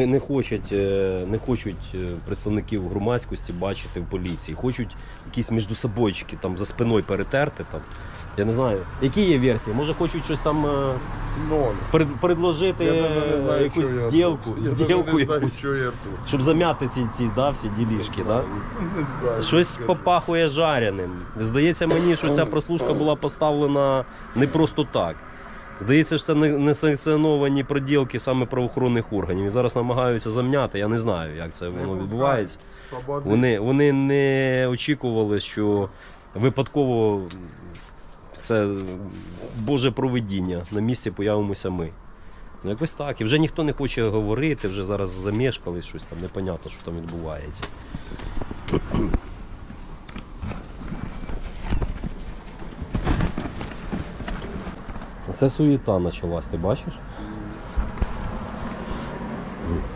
Не хочуть, е, не хочуть е, представників громадськості бачити в поліції. Хочуть якісь між міждособойчики там за спиною перетерти. Там. Я не знаю, які є версії. Може хочуть щось там е, Ноль. пред- предложити Я не знаю, якусь я зділку. Я зділку не якусь, що я тут. щоб зам'яти ці, ці да, всі ділішки. Да? Не знаю. Щось скажу. попахує жареним. Здається мені, що ця прослушка була поставлена не просто так. Здається, що це не- несанкціоновані проділки саме правоохоронних органів. І зараз намагаються зам'яти. Я не знаю, як це воно відбувається. Вони, вони не очікували, що випадково це Боже провидіння. На місці появимося ми. Ну, якось так. І вже ніхто не хоче говорити, вже зараз замешкались щось там, непонятно, що там відбувається. Це суєта почалась, ти бачиш?